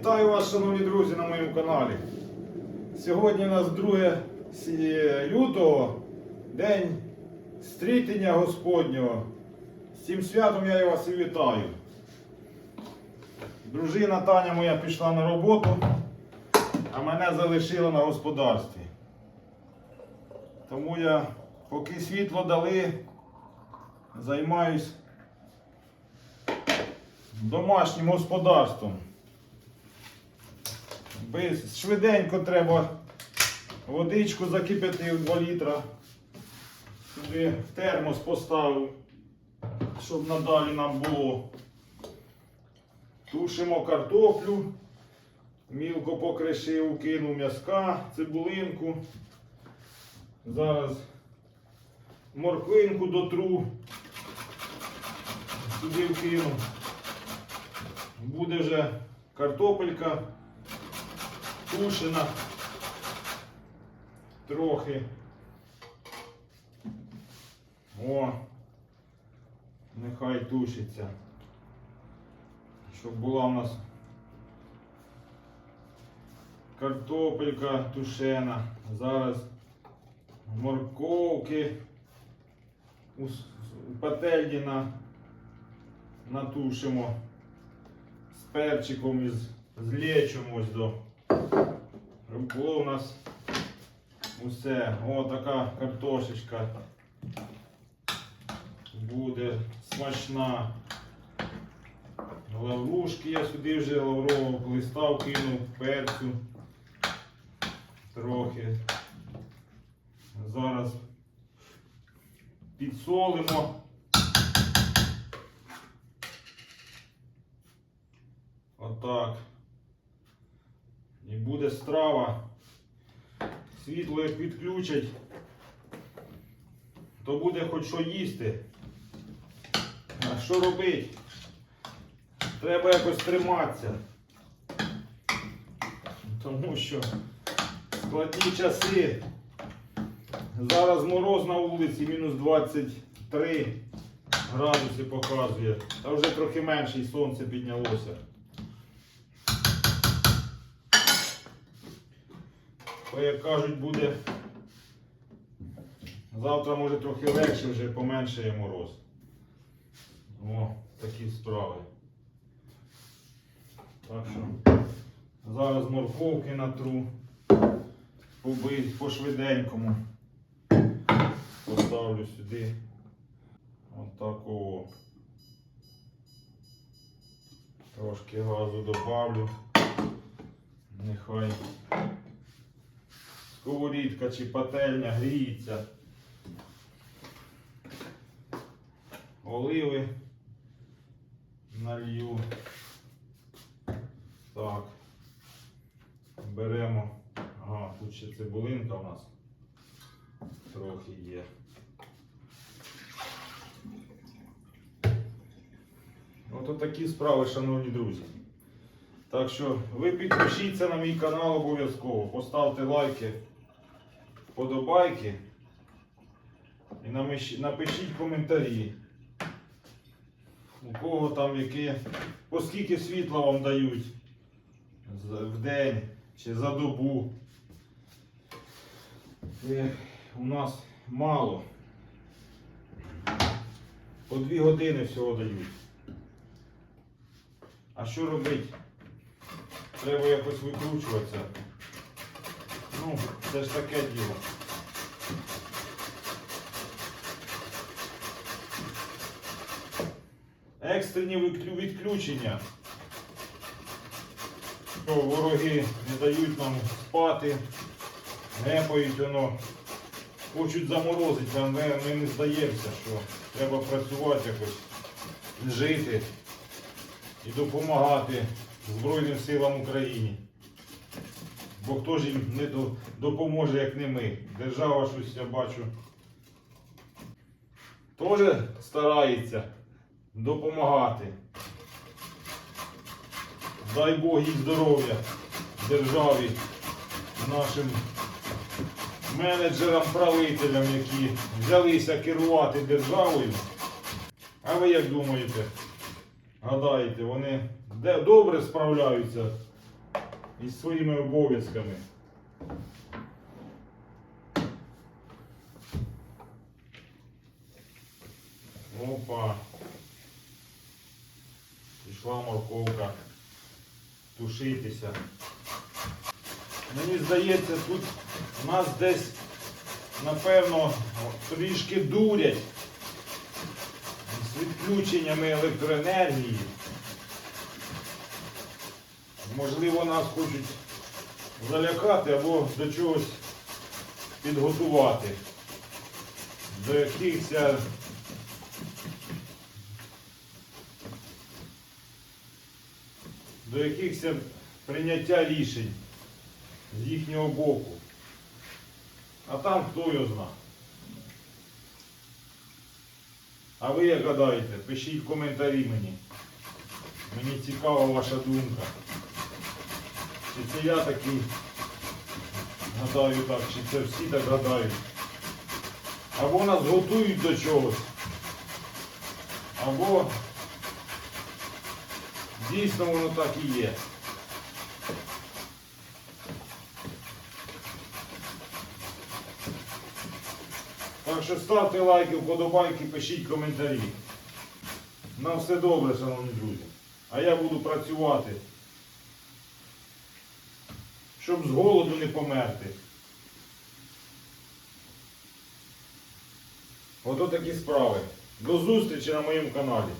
Вітаю вас, шановні друзі, на моєму каналі. Сьогодні у нас 2 лютого, день стрітення Господнього. З цим святом я вас і вітаю. Дружина Таня моя пішла на роботу, а мене залишила на господарстві. Тому я, поки світло дали, займаюсь домашнім господарством. Без, швиденько треба водичку закипятив 2 літра. Сюди термос поставив, щоб надалі нам було. Тушимо картоплю, мілко покришив, кинув м'язка, цибулинку. Зараз морквинку дотру. Сюди вкину. Буде вже картопелька тушена трохи. О, нехай тушиться. Щоб була у нас картопелька тушена. Зараз морковки у, пательні на, натушимо з перчиком і з лечом ось до. Було у нас усе. О, така картошечка буде смачна. Лаврушки я сюди вже лаврового листа кинув, перцю трохи. Зараз підсолимо. Отак. Страва. Світло як відключать, то буде хоч що їсти. А що робити? Треба якось триматися. Тому що складні часи. Зараз мороз на вулиці мінус 23 градуси показує. Та вже трохи менше і сонце піднялося. Бо, як кажуть, буде завтра може трохи легше вже поменшає мороз. О, такі справи. Так що зараз морковки натру поби- по швиденькому. Поставлю сюди. Отако. Трошки газу добавлю. Нехай сковорідка чи пательня гріється. Оливи налью. Так. Беремо. Ага, тут ще цибулинка у нас трохи є. Ото такі справи, шановні друзі. Так що ви підпишіться на мій канал обов'язково, поставте лайки, вподобайки і напишіть коментарі. У кого там яке, оскільки світла вам дають в день чи за добу. Ех, у нас мало. По дві години всього дають. А що робити? Треба якось викручуватися. Ну, це ж таке діло. Екстрені відключення. Що вороги не дають нам спати, гепають воно, хочуть заморозити, а ми, ми не здаємося, що треба працювати якось, жити і допомагати Збройним силам України. Бо хто ж їм не допоможе, як не ми. Держава щось я бачу. Теж старається допомагати. Дай Бог їй здоров'я державі, нашим менеджерам, правителям, які взялися керувати державою. А ви як думаєте? Гадаєте, вони де добре справляються із своїми обов'язками. Опа. Пішла морковка тушитися. Мені здається, тут нас десь, напевно, трішки дурять з відключеннями електроенергії. Можливо, нас хочуть залякати або до чогось підготувати. До якихось до якихось прийняття рішень з їхнього боку. А там хто його зна. А ви як гадаєте? Пишіть коментарі мені. Мені цікава ваша думка. Чи це я такий гадаю так, чи це всі так гадають. Або нас готують до чогось. Або дійсно воно так і є. Так що ставте лайки, вподобайки, пишіть коментарі. На все добре, шановні друзі. А я буду працювати, щоб з голоду не померти. Ото такі справи. До зустрічі на моєму каналі.